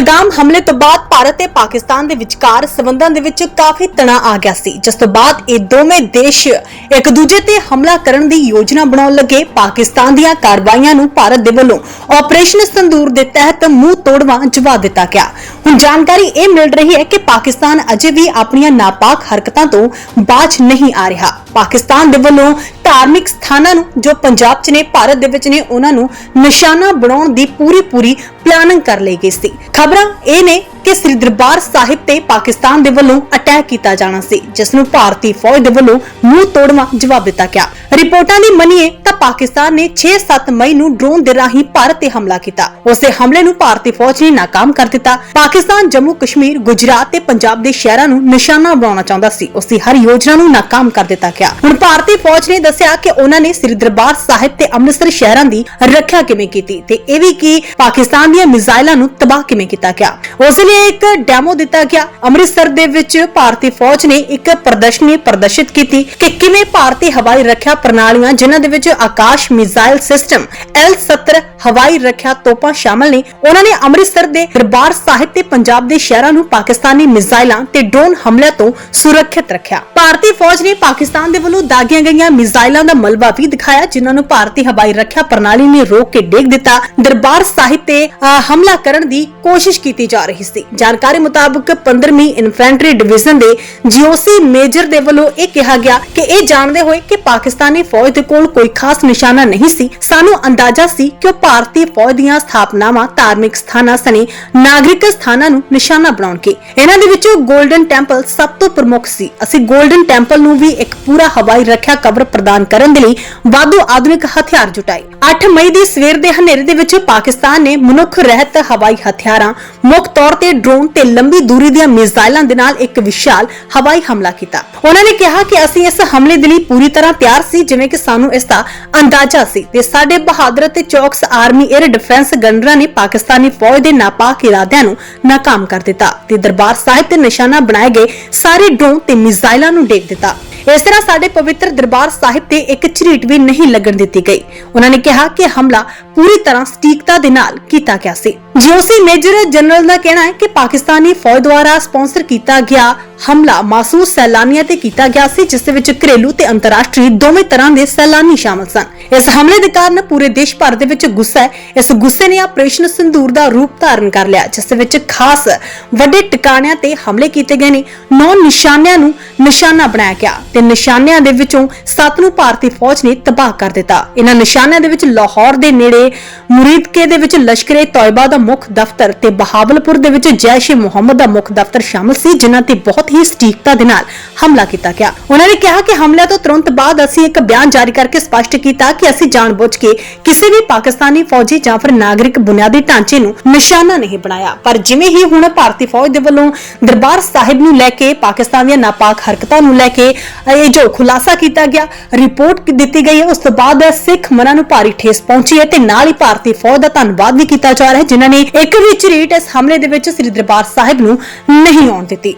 ਪਹਿਲਗਾਮ ਹਮਲੇ ਤੋਂ ਬਾਅਦ ਭਾਰਤ ਤੇ ਪਾਕਿਸਤਾਨ ਦੇ ਵਿਚਕਾਰ ਸਬੰਧਾਂ ਦੇ ਵਿੱਚ ਕਾਫੀ ਤਣਾਅ ਆ ਗਿਆ ਸੀ, ਜਿਸ ਤੋਂ ਬਾਅਦ ਇਹ ਦੋਵੇਂ ਦੇਸ਼ ਇੱਕ ਦੂਜੇ ਤੇ ਹਮਲਾ ਕਰਨ ਦੀ ਯੋਜਨਾ ਬਣਾਉਣ ਲੱਗੇ। ਪਾਕਿਸਤਾਨ ਦੀਆਂ ਕਾਰਵਾਈਆਂ ਨੂੰ ਭਾਰਤ ਦੇ ਵੱਲੋਂ ਆਪਰੇਸ਼ਨ ਸੰਦੂਰ ਦੇ ਤਹਿਤ ਮੂੰਹ ਤੋੜਵਾਂ ਜਵਾਬ ਦਿੱਤਾ ਗਿਆ। ਹੁਣ ਜਾਣਕਾਰੀ ਇਹ ਮਿਲ ਰਹੀ ਹੈ ਕਿ ਪਾਕਿਸਤਾਨ ਅਜੇ ਵੀ ਆਪਣੀਆਂ ਨਾਪਾਕ ਹਰਕਤਾਂ ਤੋਂ ਬਾਜ ਨਹੀਂ ਆ ਰਿਹਾ। ਪਾਕਿਸਤਾਨ ਦੇ ਵੱਲੋਂ ਧਾਰਮਿਕ ਸਥਾਨਾਂ ਨੂੰ, ਜੋ ਪੰਜਾਬ 'ਚ ਨੇ, ਭਾਰਤ ਦੇ ਵਿੱਚ ਨੇ, ਉਹਨਾਂ ਨੂੰ ਨਿਸ਼ਾਨਾ ਬਣਾਉਣ ਦੀ ਪੂਰੀ ਪੂਰੀ ਪਲਾਨਿੰਗ ਕਰ ਲਈ ਗਈ ਸੀ। ਖਬਰਾਂ ਇਹ ਨੇ ਕਿ ਸ੍ਰੀ ਦਰਬਾਰ ਸਾਹਿਬ ਤੇ ਪਾਕਿਸਤਾਨ ਦੇ ਵੱਲੋਂ ਅਟੈਕ ਕੀਤਾ ਜਾਣਾ ਸੀ, ਜਿਸ ਨੂੰ ਭਾਰਤੀ ਫੌਜ ਦੇ ਵੱਲੋਂ ਮੂੰਹ ਤੋੜਵਾਂ ਜਵਾਬ ਦਿੱਤਾ ਗਿਆ। ਰਿਪੋਰਟਾਂ ਦੀ ਮੰਨੀਏ ਤਾਂ ਪਾਕਿਸਤਾਨ ਨੇ 6-7 ਮਈ ਨੂੰ ਡਰੋਨ ਦੇ ਰਾਹੀਂ ਭਾਰਤ ਤੇ ਹਮਲਾ ਕੀਤਾ। ਉਸੇ ਹਮਲੇ ਨੂੰ ਭਾਰਤੀ ਫੌਜ ਨੇ ਨਾਕਾਮ ਕਰ ਦਿੱਤਾ। ਪਾਕਿਸਤਾਨ, ਜੰਮੂ, ਕਸ਼ਮੀਰ, ਗੁਜਰਾਤ ਤੇ ਪੰਜਾਬ ਦੇ ਸ਼ਹਿਰਾਂ ਨੂੰ ਨਿਸ਼ਾਨਾ ਬਣਾਉਣਾ ਚਾਹੁੰਦਾ ਸੀ। ਉਸ ਦੀ ਹਰ ਯੋਜਨਾ ਨੂੰ ਨਾਕਾਮ ਕਰ ਦਿੱਤਾ ਗਿਆ। ਹੁਣ ਭਾਰਤੀ ਫੌਜ ਨੇ ਦੱਸਿਆ ਕਿ ਉਹਨਾਂ ਨੇ ਸ੍ਰੀ ਦਰਬਾਰ ਸਾਹਿਬ ਤੇ ਅੰਮ੍ਰਿਤਸਰ ਸ਼ਹਿਰਾਂ ਦੀ ਰੱਖਿਆ ਕਿਵੇਂ ਕੀਤੀ ਤੇ ਇਹ ਵੀ ਕਿ ਪਾਕਿਸਤਾਨ ਦੀਆਂ ਮਿਜ਼ਾਈਲਾਂ ਨੂੰ ਤਬਾਹ ਕਿਵੇਂ ਕੀਤਾ ਗਿਆ। ਉਸ ਲਈ ਇੱਕ ਡੈਮੋ ਦਿੱਤਾ ਗਿਆ। ਅੰਮ੍ਰਿਤਸਰ ਦੇ ਵਿੱਚ ਭਾਰਤੀ ਫੌਜ ਨੇ ਇੱਕ ਪ੍ਰਦਰਸ਼ਨੀ ਪ੍ਰਦਰਸ਼ਿਤ ਕੀਤੀ ਕਿ ਕਿਵੇਂ ਭਾਰਤੀ ਹਵਾਈ ਰੱਖਿਆ ਪ੍ਰਣਾਲੀਆਂ, ਜਿਨ੍ਹਾਂ ਦੇ ਵਿੱਚ ਆਕਾਸ਼ ਮਿਜ਼ਾਈਲ ਸਿਸਟਮ L-70 ਹਵਾਈ ਰੱਖਿਆ ਤੋਪਾਂ ਸ਼ਾਮਲ ਨੇ, ਉਹਨਾਂ ਨੇ ਅੰਮ੍ਰਿਤਸਰ ਦੇ ਦਰਬਾਰ ਸਾਹਿਬ ਤੇ ਪੰਜਾਬ ਦੇ ਸ਼ਹਿਰਾਂ ਨੂੰ ਪਾਕਿਸਤਾਨੀ ਮਿਜ਼ਾਈਲਾਂ ਤੇ ਡਰੋਨ ਹਮਲਿਆਂ ਤੋਂ ਸੁਰੱਖਿਅਤ ਰੱਖਿਆ। ਭਾਰਤੀ ਫੌਜ ਨੇ ਪਾਕਿਸਤਾਨ ਦੇ ਵੱਲੋਂ ਦਾਗੀਆਂ ਗਈਆਂ ਮਿਜ਼ਾਈਲਾਂ ਦਾ ਮਲਬਾ ਵੀ ਦਿਖਾਇਆ, ਜਿਨ੍ਹਾਂ ਨੂੰ ਭਾਰਤੀ ਹਵਾਈ ਰੱਖਿਆ ਪ੍ਰਣਾਲੀ ਨੇ ਰੋਕ ਕੇ ਡੇਗ ਦਿੱਤਾ। ਦਰਬਾਰ ਸਾਹਿਬ ਤੇ ਹਮਲਾ ਕਰਨ ਦੀ ਕੋਸ਼ਿਸ਼ ਕੀਤੀ ਜਾ ਰਹੀ ਸੀ। ਜਾਣਕਾਰੀ ਮੁਤਾਬਕ 15ਵੀਂ ਇਨਫੈਂਟਰੀ ਡਿਵੀਜ਼ਨ ਦੇ ਜੀਓਸੀ ਮੇਜਰ ਦੇ ਵੱਲੋਂ ਇਹ ਕਿਹਾ ਗਿਆ ਕਿ ਇਹ ਜਾਣਦੇ ਹੋਏ ਕਿ ਪਾਕਿਸਤਾਨੀ ਫੌਜ ਦੇ ਕੋਲ ਕੋਈ ਖਾਸ ਨਿਸ਼ਾਨਾ ਨਹੀਂ ਸੀ। ਸਾਨੂੰ ਅੰਦਾਜ਼ਾ ਸੀ ਕਿ ਉਹ ਭਾਰਤੀ ਫੌਜ ਦੀਆਂ ਸਥਾਪਨਾਵਾਂ ਧਾਰਮਿਕ ਸਥਾਨਾਂ ਸਣੇ ਨਾਗਰਿਕ ਸਥਾਨਾਂ ਨੂੰ ਨਿਸ਼ਾਨਾ ਬਣਾਉਣਗੇ। ਇਹਨਾਂ ਦੇ ਵਿੱਚੋਂ 골ਡਨ ਟੈਂਪਲ ਸਭ ਤੋਂ ਪ੍ਰਮੁੱਖ ਸੀ। ਅਸੀਂ 골ਡਨ ਟੈਂਪਲ ਨੂੰ ਵੀ ਇੱਕ ਪੂਰਾ ਹਵਾਈ ਰੱਖਿਆ ਕਵਰ ਪ੍ਰਦਾਨ ਕਰਨ ਦੇ ਲਈ ਵਾਧੂ ਆਧੁਨਿਕ ਹਥਿਆਰ ਜੁਟਾਏ। 8 ਮਈ ਦੀ ਸਵੇਰ ਦੇ ਹਨੇਰੇ ਦੇ ਵਿੱਚ ਪਾਕਿਸਤਾਨ ਨੇ ਮਨੁੱਖ ਰਹਿਤ ਹਵਾਈ ਹਥਿਆਰਾਂ, ਮੁੱਖ ਤੌਰ ਤੇ ਡਰੋਨ ਤੇ ਲੰਬੀ ਦੂਰੀ ਦੀਆਂ ਮਿਜ਼ਾਈਲਾਂ ਦੇ ਨਾਲ ਇੱਕ ਵਿਸ਼ਾਲ ਹਵਾਈ ਹਮਲਾ ਕੀਤਾ। ਉਹਨਾਂ ਨੇ ਕਿਹਾ ਕਿ ਅਸੀਂ ਇਸ ਹਮਲੇ ਦੇ ਲਈ ਪੂਰੀ ਤਰ੍ਹਾਂ ਤਿਆਰ ਸੀ, ਜਿਵੇਂ ਕਿ ਸਾਨੂੰ ਇਸ ਦਾ ਅੰਦਾਜ਼ਾ ਸੀ ਤੇ ਸਾਡੇ ਬਹਾਦਰ ਤੇ ਚੌਕਸ ਆਰਮੀ 에ਅਰ ਡਿਫੈਂਸ ਗਨਰਾਂ ਨੇ ਪਾਕਿਸਤਾਨੀ ਫੌਜ ਦੇ ਨਾਪਾਕ ਇਰਾਦਿਆਂ ਨੂੰ ਨਾਕਾਮ ਕਰ ਦਿੱਤਾ ਤੇ ਦਰਬਾਰ ਸਾਹਿਬ ਤੇ ਨਿਸ਼ਾਨਾ ਬਣਾਏ ਗਏ ਸਾਰੇ ਡਰੋਨ ਤੇ ਮਿਜ਼ਾਈਲਾਂ ਨੂੰ ਡੇਗ ਦਿੱਤਾ। ਇਸ ਤਰ੍ਹਾਂ ਸਾਡੇ ਪਵਿੱਤਰ ਦਰਬਾਰ ਸਾਹਿਬ ਤੇ ਇੱਕ ਝਰੀਟ ਵੀ ਨਹੀਂ ਲੱਗਣ ਦਿੱਤੀ ਗਈ। ਉਹਨਾਂ ਨੇ ਕਿਹਾ ਕਿ ਹਮਲਾ ਪੂਰੀ ਤਰ੍ਹਾਂ ਸਟੀਕਤਾ ਦੇ ਨਾਲ ਕੀਤਾ ਗਿਆ ਸੀ। ਜੀਓਸੀ ਮੇਜਰ ਜਨਰਲ ਦਾ ਕਹਿਣਾ ਹੈ ਕਿ ਪਾਕਿਸਤਾਨੀ ਫੌਜ ਦੁਆਰਾ ਸਪਾਂਸਰ ਕੀਤਾ ਗਿਆ ਹਮਲਾ ਮਾਸੂਸ ਸੈਲਾਨੀਆਂ ਤੇ ਕੀਤਾ ਗਿਆ ਸੀ, ਜਿਸ ਦੇ ਵਿੱਚ ਘਰੇਲੂ ਤੇ ਅੰਤਰਰਾਸ਼ਟਰੀ ਦੋਵੇਂ ਤਰ੍ਹਾਂ ਦੇ ਸੈਲਾਨੀ ਸ਼ਾਮਲ ਸਨ। ਇਸ ਹਮਲੇ ਦੇ ਕਾਰਨ ਪੂਰੇ ਦੇਸ਼ ਭਰ ਦੇ ਵਿੱਚ ਗੁੱਸਾ ਹੈ। ਇਸ ਗੁੱਸੇ ਨੇ ਆਪਰੇਸ਼ਨ ਸਿੰਦੂਰ ਦਾ ਰੂਪ ਧਾਰਨ ਕਰ ਲਿਆ, ਜਿਸ ਦੇ ਵਿੱਚ ਖਾਸ ਵੱਡੇ ਟਿਕਾਣਿਆਂ ਤੇ ਹਮਲੇ ਕੀਤੇ ਗਏ ਨੇ। ਨੌ ਨਿਸ਼ਾਨਿਆਂ ਨੂੰ ਨਿਸ਼ਾਨਾ ਬਣਾਇਆ ਗਿਆ। ਤੇ ਨਿਸ਼ਾਨਿਆਂ ਦੇ ਵਿੱਚੋਂ ਸੱਤ ਨੂੰ ਭਾਰਤੀ ਫੌਜ ਨੇ ਤਬਾਹ ਕਰ ਦਿੱਤਾ। ਇਹਨਾਂ ਨਿਸ਼ਾਨਿਆਂ ਦੇ ਵਿੱਚ ਲਾਹੌਰ ਦੇ ਨੇੜੇ, ਮੁਰੀਦਕੇ ਦੇ ਵਿੱਚ ਲਸ਼ਕਰੇ ਤੌਇਬਾ ਦਾ ਮੁੱਖ ਦਫ਼ਤਰ ਤੇ ਬਹਾਵਲਪੁਰ ਦੇ ਵਿੱਚ ਜੈਸ਼ ਏ ਮੁਹੰਮਦ ਦਾ ਮੁੱਖ ਦਫ਼ਤਰ ਸ਼ਾਮਲ ਸੀ, ਜਿਨ੍ਹਾਂ ਤੇ ਬਹੁਤ ਹੀ ਸਟੀਕਤਾ ਦੇ ਨਾਲ ਹਮਲਾ ਕੀਤਾ ਗਿਆ। ਉਹਨਾਂ ਨੇ ਕਿਹਾ ਕਿ ਹਮਲੇ ਤੋਂ ਤੁਰੰਤ ਬਾਅਦ ਅਸੀਂ ਇੱਕ ਬਿਆਨ ਜਾਰੀ ਕਰਕੇ ਸਪਸ਼ਟ ਕੀਤਾ ਕਿ ਅਸੀਂ ਜਾਣਬੁੱਝ ਕੇ ਕਿਸੇ ਵੀ ਪਾਕਿਸਤਾਨੀ ਫੌਜੀ ਜਾਂ ਫਿਰ ਨਾਗਰਿਕ ਬੁਨਿਆਦੀ ਢਾਂਚੇ ਨੂੰ ਨਿਸ਼ਾਨਾ ਨਹੀਂ ਬਣਾਇਆ। ਪਰ ਜਿਵੇਂ ਹੀ ਹੁਣ ਭਾਰਤੀ ਫੌਜ ਦੇ ਵੱਲੋਂ ਦਰਬਾਰ ਸਾਹਿਬ ਨੂੰ ਲੈ ਕੇ ਪਾਕਿਸਤਾਨ ਦੀਆਂ ਨਾਪਾਕ ਹਰਕਤਾਂ ਨੂੰ ਲੈ ਕੇ ਇਹ ਜੋ ਖੁਲਾਸਾ ਕੀਤਾ ਗਿਆ ਰਿਪੋਰਟ ਦਿੱਤੀ ਗਈ ਹੈ, ਉਸ ਤੋਂ ਬਾਅਦ ਸਿੱਖ ਮਨਾਂ ਨੂੰ ਭਾਰੀ ਠੇਸ ਪਹੁੰਚੀ ਹੈ ਤੇ ਨਾਲ ਹੀ ਭਾਰਤੀ ਫੌਜ ਦਾ ਧੰਨਵਾਦ ਵੀ ਕੀਤਾ ਜਾ ਰਿਹਾ ਹੈ, ਜਿਨ੍ਹਾਂ ਨੇ ਇੱਕ ਵੀ ਝਰੀਟ ਇਸ ਹਮਲੇ ਦੇ ਵਿੱਚ ਸ੍ਰੀ ਦਰਬਾਰ ਸਾਹਿਬ ਨੂੰ ਨਹੀਂ ਆਉਣ ਦਿੱਤੀ।